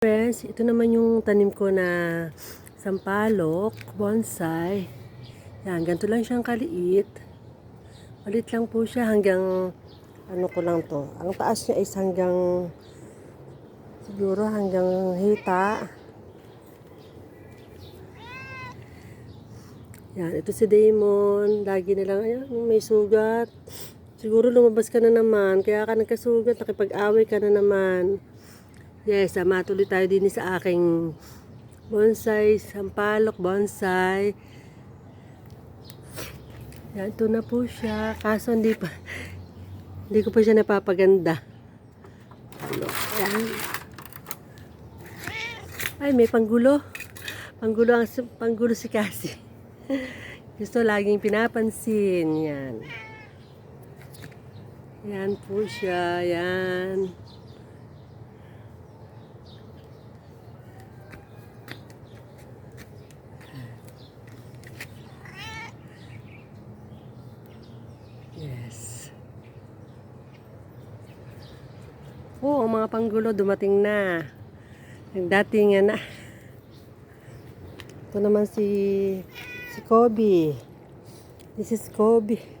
Friends, ito naman yung tanim ko na sampalok, bonsai. Yan, ganito lang siyang kaliit. Malit lang po siya hanggang, ano ko lang to. Ang taas niya is hanggang, siguro hanggang hita. Yan, ito si Damon. Lagi na lang, ayan, may sugat. Siguro lumabas ka na naman, kaya ka nagkasugat, nakipag-away ka na naman. Yes, ah, matuloy tayo din sa aking bonsai, sampalok bonsai. Yan, ito na po siya. Kaso hindi pa, hindi ko pa siya napapaganda. Ano, yan. Ay, may panggulo. Panggulo, ang, panggulo si Cassie. Gusto laging pinapansin. Yan. Yan po siya. Yan. Yes. Oo, ang mga panggulo dumating na. Ang dating na. Ito naman si si Kobe. This is Kobe.